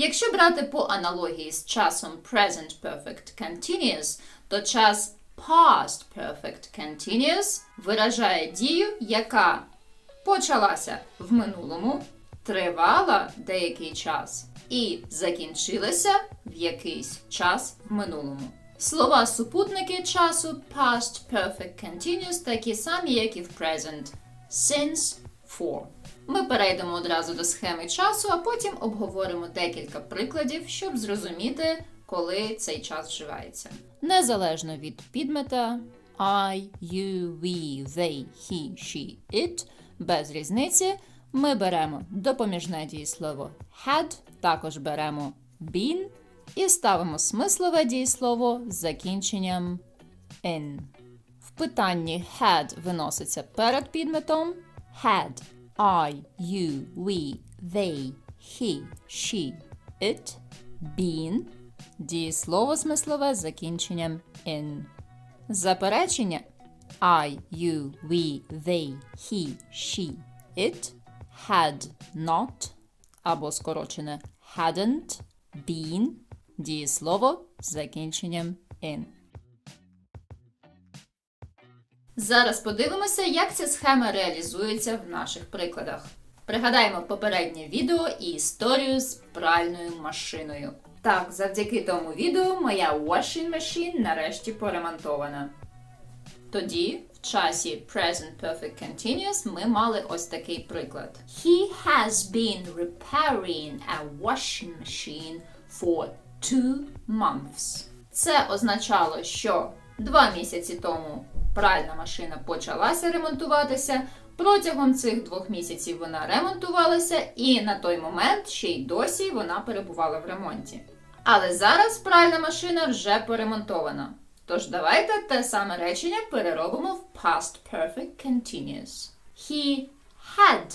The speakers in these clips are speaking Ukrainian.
Якщо брати по аналогії з часом present perfect continuous, то час past perfect continuous виражає дію, яка почалася в минулому, тривала деякий час і закінчилася в якийсь час в минулому. Слова супутники часу past perfect continuous такі самі, як і в present since for. Ми перейдемо одразу до схеми часу, а потім обговоримо декілька прикладів, щоб зрозуміти, коли цей час вживається. Незалежно від підмета I, you, we, they, he, she, it, без різниці, ми беремо допоміжне дієслово had, також беремо been і ставимо смислове дієслово з закінченням in. В питанні had виноситься перед підметом had, I, you, we, they, he, she, it, been, дієслово смислове з закінченням in. Заперечення I, you, we, they, he, she, it, had not або скорочене hadn't, been, дієслово з закінченням in. Зараз подивимося, як ця схема реалізується в наших прикладах. Пригадаємо попереднє відео і історію з пральною машиною. Так, завдяки тому відео моя washing machine нарешті поремонтована. Тоді, в часі Present Perfect Continuous, ми мали ось такий приклад. He has been repairing a washing machine for two months. Це означало, що два місяці тому пральна машина почалася ремонтуватися. Протягом цих двох місяців вона ремонтувалася, і на той момент ще й досі вона перебувала в ремонті. Але зараз пральна машина вже поремонтована. Тож давайте те саме речення переробимо в past perfect continuous. He had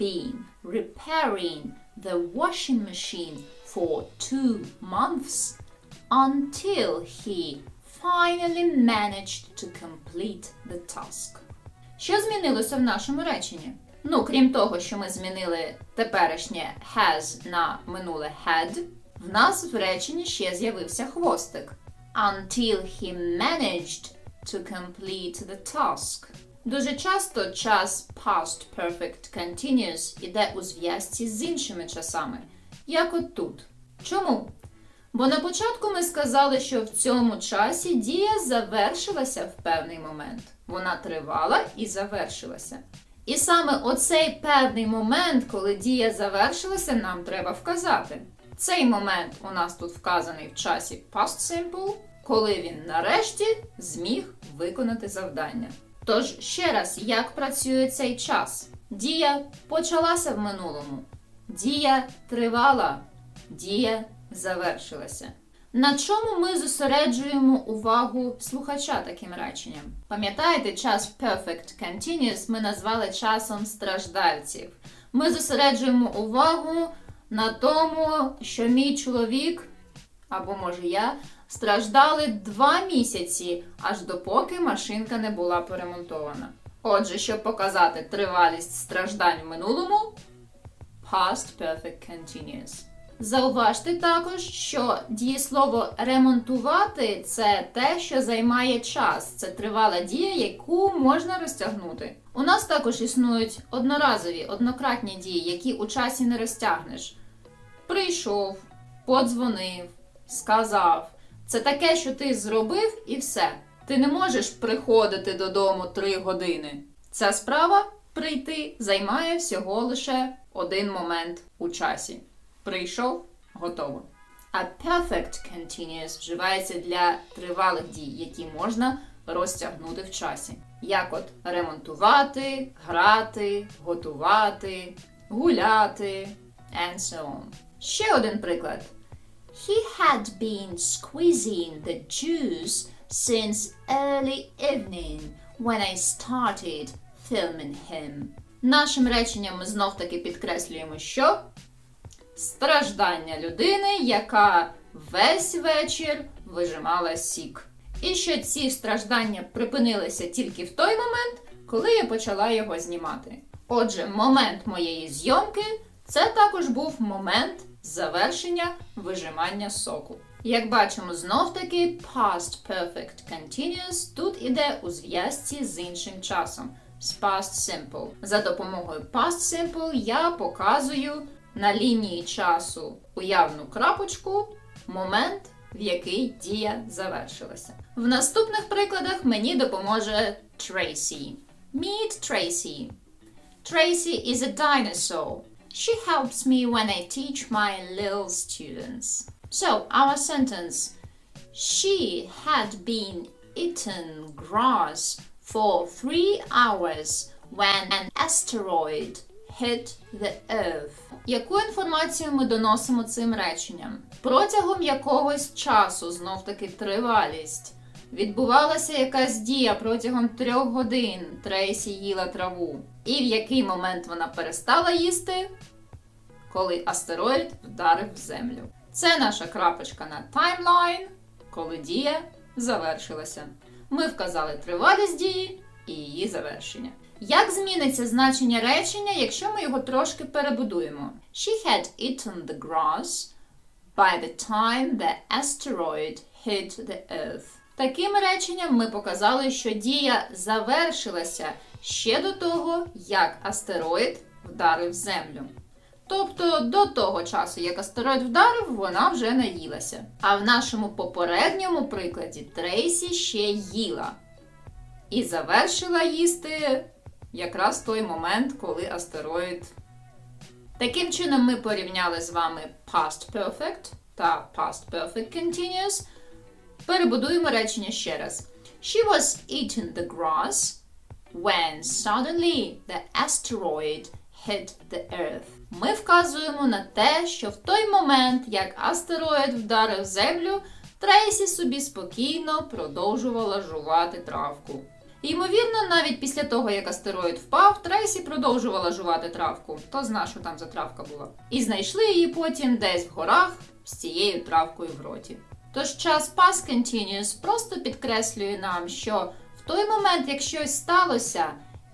been repairing the washing machine for two months until he finally managed to complete the task. Що змінилося в нашому реченні? Ну, крім того, що ми змінили теперішнє has на минуле had, в нас в реченні ще з'явився хвостик. Until he managed to complete the task. Дуже часто час past perfect continuous іде у зв'язці з іншими часами, як от тут. Чому? Бо на початку ми сказали, що в цьому часі дія завершилася в певний момент. Вона тривала і завершилася. І саме оцей певний момент, коли дія завершилася, нам треба вказати. Цей момент у нас тут вказаний в часі past simple, коли він нарешті зміг виконати завдання. Тож ще раз, як працює цей час? Дія почалася в минулому, дія тривала, дія завершилася. На чому ми зосереджуємо увагу слухача таким реченням? Пам'ятаєте, час Perfect Continuous ми назвали часом страждальців. Ми зосереджуємо увагу на тому, що мій чоловік, або може я, страждали два місяці, аж допоки машинка не була поремонтована. Отже, щоб показати тривалість страждань в минулому, past perfect continuous. Зауважте також, що дієслово ремонтувати це те, що займає час. Це тривала дія, яку можна розтягнути. У нас також існують одноразові, однократні дії, які у часі не розтягнеш. Прийшов, подзвонив, сказав. Це таке, що ти зробив і все. Ти не можеш приходити додому три години. Ця справа прийти займає всього лише один момент у часі. Прийшов, готово. А perfect continuous вживається для тривалих дій, які можна розтягнути в часі. Як от ремонтувати, грати, готувати, гуляти and so on. Ще один приклад. He had been squeezing the juice since early evening when I started filming him. Нашим реченням ми знов таки підкреслюємо, що страждання людини, яка весь вечір вижимала сік. І що ці страждання припинилися тільки в той момент, коли я почала його знімати. Отже, момент моєї зйомки це також був момент завершення вижимання соку. Як бачимо, знов таки past perfect continuous тут іде у зв'язці з іншим часом з past simple. За допомогою past simple я показую на лінії часу уявну крапочку момент, в який дія завершилася. В наступних прикладах мені допоможе Tracy. Meet Tracy. Tracy is a dinosaur. She helps me when I teach my little students. So, our sentence She had been eaten grass for three hours when an asteroid hit the Earth. Яку інформацію ми доносимо цим реченням? Протягом якогось часу, знов таки тривалість, відбувалася якась дія протягом трьох годин. Трейсі їла траву. І в який момент вона перестала їсти? Коли астероїд вдарив в землю. Це наша крапочка на таймлайн, коли дія завершилася. Ми вказали тривалість дії і її завершення. Як зміниться значення речення, якщо ми його трошки перебудуємо? She had eaten the grass by the time the asteroid hit the earth. Таким реченням ми показали, що дія завершилася ще до того, як астероїд вдарив землю. Тобто до того часу, як астероїд вдарив, вона вже наїлася. А в нашому попередньому прикладі Трейсі ще їла. І завершила їсти якраз той момент, коли астероїд. Таким чином, ми порівняли з вами past perfect та past perfect continuous. Перебудуємо речення ще раз. She was eating the grass when suddenly the asteroid hit the earth. Ми вказуємо на те, що в той момент, як астероїд вдарив землю, Трейсі собі спокійно продовжувала жувати травку. Ймовірно, навіть після того, як астероїд впав, Трейсі продовжувала жувати травку. Хто зна, що там за травка була. І знайшли її потім десь в горах з цією травкою в роті. Тож час past continuous просто підкреслює нам, що в той момент, як щось сталося,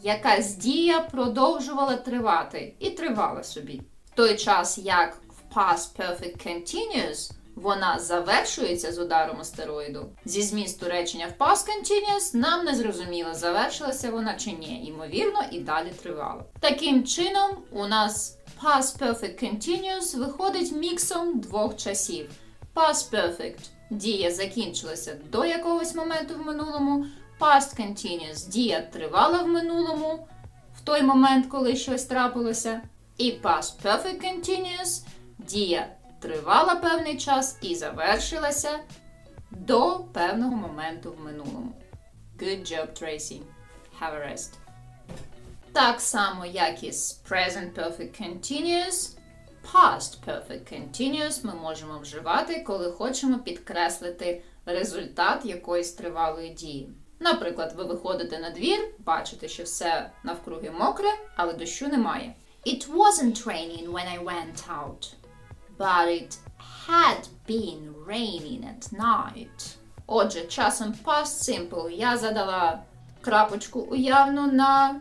якась дія продовжувала тривати і тривала собі. В той час, як в past perfect continuous вона завершується з ударом астероїду. Зі змісту речення в past continuous нам не зрозуміло, завершилася вона чи ні. Ймовірно, і далі тривала. Таким чином, у нас past perfect continuous виходить міксом двох часів. Past perfect дія закінчилася до якогось моменту в минулому. Past continuous дія тривала в минулому в той момент, коли щось трапилося. І past perfect continuous дія тривала певний час і завершилася до певного моменту в минулому. Good job, Tracy. Have a rest. Так само, як і з present perfect continuous, past perfect continuous ми можемо вживати, коли хочемо підкреслити результат якоїсь тривалої дії. Наприклад, ви виходите на двір, бачите, що все навкруги мокре, але дощу немає. It wasn't raining when I went out, but it had been raining at night. Отже, часом past simple я задала крапочку уявну на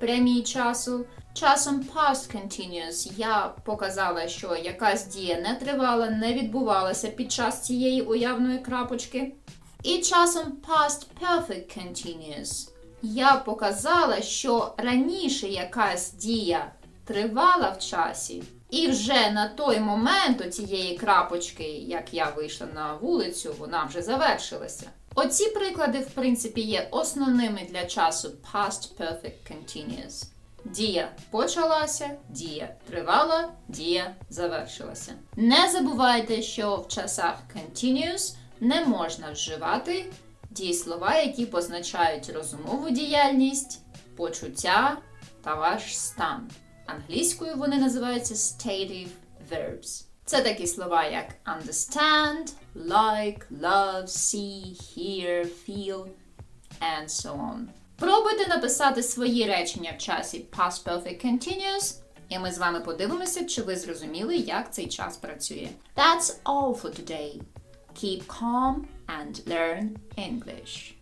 прямій часу. Часом past continuous я показала, що якась дія не тривала, не відбувалася під час цієї уявної крапочки. І часом past perfect continuous я показала, що раніше якась дія тривала в часі, і вже на той момент цієї крапочки, як я вийшла на вулицю, вона вже завершилася. Оці приклади, в принципі, є основними для часу past perfect continuous. Дія почалася, дія тривала, дія завершилася. Не забувайте, що в часах continuous не можна вживати дієслова, які позначають розумову діяльність, почуття та ваш стан. Англійською вони називаються stative verbs. Це такі слова, як understand, like, love, see, hear, feel and so on. Пробуйте написати свої речення в часі past perfect continuous, і ми з вами подивимося, чи ви зрозуміли, як цей час працює. That's all for today. Keep calm and learn English.